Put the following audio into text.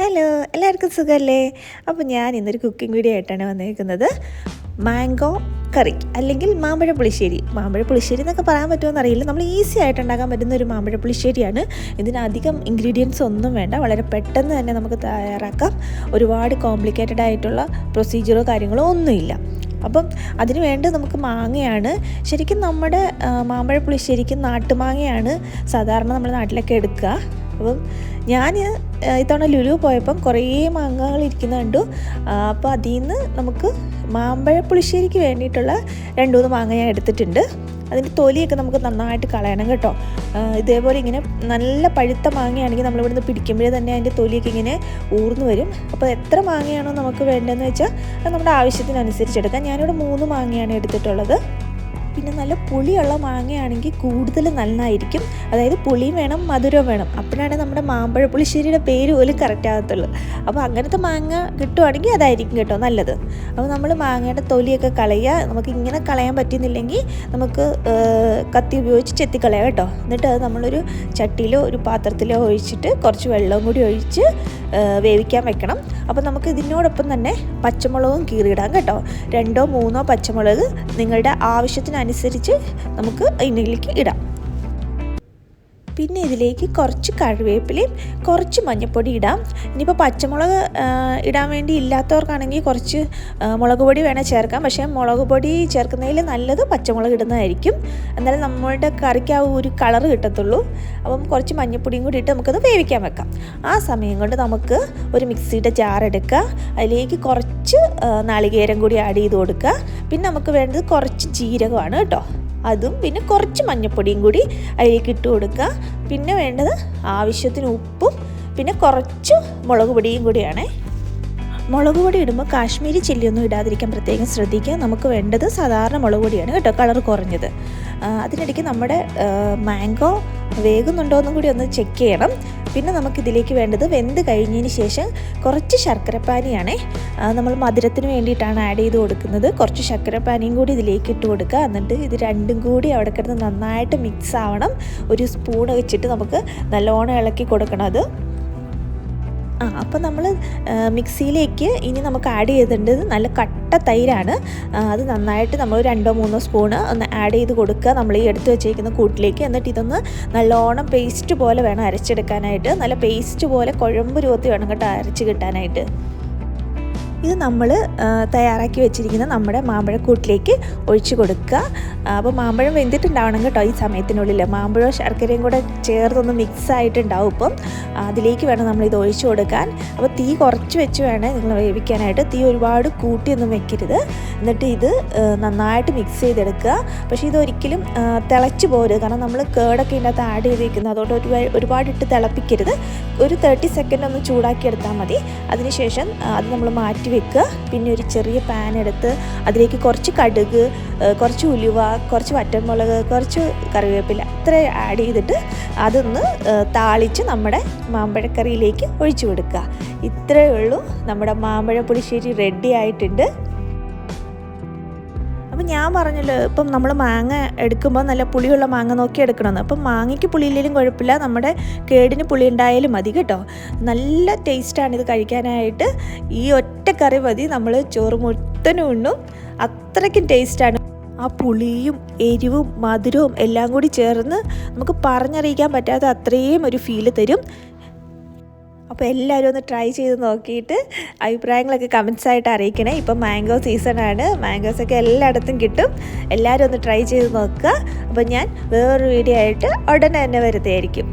Hello എല്ലാവർക്കും സുഖമല്ലേ അപ്പോൾ ഞാൻ ഇന്നൊരു കുക്കിംഗ് വീഡിയോ ആയിട്ടാണ് വന്നിരിക്കുന്നത് മാംഗോ കറി അല്ലെങ്കിൽ മാമ്പഴ പുളിശ്ശേരി. മാമ്പഴ പുളിശ്ശേരി എന്നൊക്കെ പറയാൻ പറ്റുമോ അറിയില്ല നമ്മൾ ഈസി ആയിട്ട് ഉണ്ടാക്കാൻ പറ്റുന്ന ഒരു മാമ്പഴ പുളിശ്ശേരിയാണ്. ഇതിനധികം ഇൻഗ്രീഡിയൻസ് ഒന്നും വേണ്ട. വളരെ പെട്ടെന്ന് തന്നെ നമുക്ക് തയ്യാറാക്കാം. ഒരുപാട് കോംപ്ലിക്കേറ്റഡ് ആയിട്ടുള്ള പ്രൊസീജിയറോ കാര്യങ്ങളോ ഒന്നുമില്ല. അപ്പം അതിന് വേണ്ടി നമുക്ക് മാങ്ങയാണ്. ശരിക്കും നമ്മുടെ മാമ്പഴ പുളിശ്ശേരിക്ക് നാട്ടുമാങ്ങയാണ് സാധാരണ നമ്മുടെ നാട്ടിലൊക്കെ എടുക്കുക. അപ്പം ഞാൻ ഇത്തവണ ലുലു പോയപ്പം കുറേ മാങ്ങകൾ ഇരിക്കുന്ന കണ്ടു. അപ്പോൾ അതിൽ നിന്ന് നമുക്ക് മാമ്പഴ പുളിശ്ശേരിക്ക് വേണ്ടിയിട്ടുള്ള രണ്ട് മൂന്ന് മാങ്ങ ഞാൻ എടുത്തിട്ടുണ്ട്. അതിന്റെ തൊലിയൊക്കെ നമുക്ക് നന്നായിട്ട് കളയണം കേട്ടോ. ഇതേപോലെ ഇങ്ങനെ നല്ല പഴുത്ത മാങ്ങയാണെങ്കിൽ നമ്മളിവിടുന്ന് പിടിക്കുമ്പോഴേ തന്നെ അതിന്റെ തൊലിയൊക്കെ ഇങ്ങനെ ഊർന്നു വരും. അപ്പോൾ എത്ര മാങ്ങയാണോ നമുക്ക് വേണ്ടതെന്ന് വെച്ചാൽ അത് നമ്മുടെ ആവശ്യത്തിനനുസരിച്ച് എടുക്കാം. ഞാനിവിടെ മൂന്ന് മാങ്ങയാണ് എടുത്തിട്ടുള്ളത്. പിന്നെ നല്ല പുളിയുള്ള മാങ്ങയാണെങ്കിൽ കൂടുതൽ നന്നായിരിക്കും. അതായത് പുളിയും വേണം മധുരവും വേണം. അപ്പോഴാണ് നമ്മുടെ മാമ്പഴ പുളിശ്ശേരിയുടെ പേര് പോലും കറക്റ്റ് ആകത്തുള്ളൂ. അപ്പോൾ അങ്ങനത്തെ മാങ്ങ കിട്ടുവാണെങ്കിൽ അതായിരിക്കും കേട്ടോ നല്ലത്. അപ്പോൾ നമ്മൾ മാങ്ങയുടെ തൊലിയൊക്കെ കളയുക. നമുക്ക് ഇങ്ങനെ കളയാൻ പറ്റുന്നില്ലെങ്കിൽ നമുക്ക് കത്തി ഉപയോഗിച്ച് ചെത്തിക്കളയാം കേട്ടോ. എന്നിട്ട് അത് നമ്മളൊരു ചട്ടിയിലോ ഒരു പാത്രത്തിലോ ഒഴിച്ചിട്ട് കുറച്ച് വെള്ളവും കൂടി ഒഴിച്ച് വേവിക്കാൻ വെക്കണം. അപ്പോൾ നമുക്ക് ഇതിനോടൊപ്പം തന്നെ പച്ചമുളകും കീറിയിടാം കേട്ടോ. രണ്ടോ മൂന്നോ പച്ചമുളക് നിങ്ങളുടെ ആവശ്യത്തിനനുസരിച്ച് നമുക്ക് ഇതിലേക്ക് ഇടാം. പിന്നെ ഇതിലേക്ക് കുറച്ച് കറിവേപ്പിലയും കുറച്ച് മഞ്ഞൾപ്പൊടി ഇടാം. ഇനിയിപ്പോൾ പച്ചമുളക് ഇടാൻ വേണ്ടി ഇല്ലാത്തവർക്കാണെങ്കിൽ കുറച്ച് മുളക് പൊടി വേണേൽ ചേർക്കാം. പക്ഷേ മുളക് പൊടി ചേർക്കുന്നതിൽ നല്ലത് പച്ചമുളക് ഇടുന്നതായിരിക്കും. എന്നാലും നമ്മളുടെ കറിക്ക് ആ ഒരു കളർ കിട്ടത്തുള്ളൂ. അപ്പം കുറച്ച് മഞ്ഞൾപ്പൊടിയും കൂടി ഇട്ട് നമുക്കത് വേവിക്കാൻ വെക്കാം. ആ സമയം കൊണ്ട് നമുക്ക് ഒരു മിക്സിയുടെ ജാർ എടുക്കുക. അതിലേക്ക് കുറച്ച് നാളികേരം കൂടി ആഡ് ചെയ്ത് കൊടുക്കുക. പിന്നെ നമുക്ക് വേണ്ടത് കുറച്ച് ജീരകമാണ് കേട്ടോ. അതും പിന്നെ കുറച്ച് മഞ്ഞൾപ്പൊടിയും കൂടി അതിലേക്ക് ഇട്ട് കൊടുക്കുക. പിന്നെ വേണ്ടത് ആവശ്യത്തിന് ഉപ്പും പിന്നെ കുറച്ച് മുളക് പൊടിയും കൂടിയാണേ. മുളക് പൊടി ഇടുമ്പോൾ കാശ്മീരി ചില്ലിയൊന്നും ഇടാതിരിക്കാൻ പ്രത്യേകം ശ്രദ്ധിക്കുക. നമുക്ക് വേണ്ടത് സാധാരണ മുളക് പൊടിയാണ് കേട്ടോ കളർ കുറഞ്ഞത്. അതിനിടയ്ക്ക് നമ്മുടെ മാംഗോ വേകുന്നുണ്ടോ എന്നും കൂടി ഒന്ന് ചെക്ക് ചെയ്യണം. പിന്നെ നമുക്കിതിലേക്ക് വേണ്ടത് വെന്ത് കഴിഞ്ഞതിന് ശേഷം കുറച്ച് ശർക്കരപ്പാനിയാണേ. നമ്മൾ മധുരത്തിന് വേണ്ടിയിട്ടാണ് ആഡ് ചെയ്ത് കൊടുക്കുന്നത്. കുറച്ച് ശർക്കരപ്പാനിയും കൂടി ഇതിലേക്ക് ഇട്ട് കൊടുക്കുക. എന്നിട്ട് ഇത് രണ്ടും കൂടി അവിടെ കിടന്ന് നന്നായിട്ട് മിക്സ് ആവണം. ഒരു സ്പൂൺ വെച്ചിട്ട് നമുക്ക് നല്ലോണം ഇളക്കി കൊടുക്കണം. അത് ആ അപ്പോൾ നമ്മൾ മിക്സിയിലേക്ക് ഇനി നമുക്ക് ആഡ് ചെയ്തിട്ടുണ്ട് നല്ല കട്ട തൈരാണ്. അത് നന്നായിട്ട് നമ്മൾ രണ്ടോ മൂന്നോ സ്പൂണ് ഒന്ന് ആഡ് ചെയ്ത് കൊടുക്കുക. നമ്മൾ ഈ എടുത്ത് വെച്ചേക്കുന്ന കൂട്ടിലേക്ക്. എന്നിട്ട് ഇതൊന്ന് നല്ലോണം പേസ്റ്റ് പോലെ വേണം അരച്ചെടുക്കാനായിട്ട്. നല്ല പേസ്റ്റ് പോലെ കുഴമ്പ് രൂപത്തിൽ വേണം കേട്ടോ അരച്ച് കിട്ടാനായിട്ട്. ഇത് നമ്മൾ തയ്യാറാക്കി വെച്ചിരിക്കുന്ന നമ്മുടെ മാമ്പഴക്കൂട്ടിലേക്ക് ഒഴിച്ചു കൊടുക്കുക. അപ്പോൾ മാമ്പഴം വെന്തിട്ടുണ്ടാവണം കേട്ടോ ഈ സമയത്തിനുള്ളിൽ മാമ്പഴവും ശർക്കരയും കൂടെ ചേർത്തൊന്ന് മിക്സ് ആയിട്ടുണ്ടാവും ഇപ്പം. അതിലേക്ക് വേണം നമ്മൾ ഇത് ഒഴിച്ചു കൊടുക്കാൻ. അപ്പോൾ തീ കുറച്ച് വെച്ച് വേണേ നിങ്ങൾ വേവിക്കാനായിട്ട്. തീ ഒരുപാട് കൂട്ടിയൊന്നും വെക്കരുത്. എന്നിട്ട് ഇത് നന്നായിട്ട് മിക്സ് ചെയ്തെടുക്കുക. പക്ഷേ ഇതൊരിക്കലും തിളച്ച് പോരുത്. കാരണം നമ്മൾ കേടൊക്കെ ഇതിനകത്ത് ആഡ് ചെയ്തിരിക്കുന്നത് അതുകൊണ്ട് ഒരു ഒരുപാട് ഇട്ട് തിളപ്പിക്കരുത്. ഒരു തേർട്ടി സെക്കൻഡ് ഒന്ന് ചൂടാക്കി എടുത്താൽ മതി. അതിനുശേഷം അത് നമ്മൾ മാറ്റി വെക്കുക. പിന്നെ ഒരു ചെറിയ പാൻ എടുത്ത് അതിലേക്ക് കുറച്ച് കടുക് കുറച്ച് ഉലുവ കുറച്ച് വറ്റൻമുളക് കുറച്ച് കറിവേപ്പില ഇത്ര ആഡ് ചെയ്തിട്ട് അതൊന്ന് താളിച്ച് നമ്മുടെ മാമ്പഴക്കറിയിലേക്ക് ഒഴിച്ചു കൊടുക്കുക. ഇത്രയേ ഉള്ളൂ. നമ്മുടെ മാമ്പഴ പുളിശ്ശേരി റെഡി ആയിട്ടുണ്ട്. അപ്പം ഞാൻ പറഞ്ഞല്ലോ ഇപ്പം നമ്മൾ മാങ്ങ എടുക്കുമ്പോൾ നല്ല പുളിയുള്ള മാങ്ങ നോക്കി എടുക്കണമെന്ന് അപ്പം മാങ്ങയ്ക്ക് പുളിയില്ലെങ്കിലും കുഴപ്പമില്ല. നമ്മുടെ കേടിന് പുളി ഉണ്ടായാലും മതി കേട്ടോ. നല്ല ടേസ്റ്റാണ് ഇത് കഴിക്കാനായിട്ട്. ഈ ഒറ്റ കറി മതി. നമ്മൾ ചോറ് മുത്തനും ഉണ്ണും. അത്രയ്ക്കും ടേസ്റ്റാണ്. ആ പുളിയും എരിവും മധുരവും എല്ലാം കൂടി ചേർന്ന് നമുക്ക് പറഞ്ഞറിയിക്കാൻ പറ്റാത്ത അത്രയും ഒരു ഫീൽ തരും. അപ്പോൾ എല്ലാവരും ഒന്ന് ട്രൈ ചെയ്ത് നോക്കിയിട്ട് അഭിപ്രായങ്ങളൊക്കെ കമൻസ് ആയിട്ട് അറിയിക്കണേ. ഇപ്പം മാംഗോ സീസണാണ് മാംഗോസൊക്കെ എല്ലായിടത്തും കിട്ടും. എല്ലാവരും ഒന്ന് ട്രൈ ചെയ്ത് നോക്കുക. അപ്പോൾ ഞാൻ വേറൊരു വീഡിയോ ആയിട്ട് ഉടനെ തന്നെ വരുന്നതായിരിക്കും.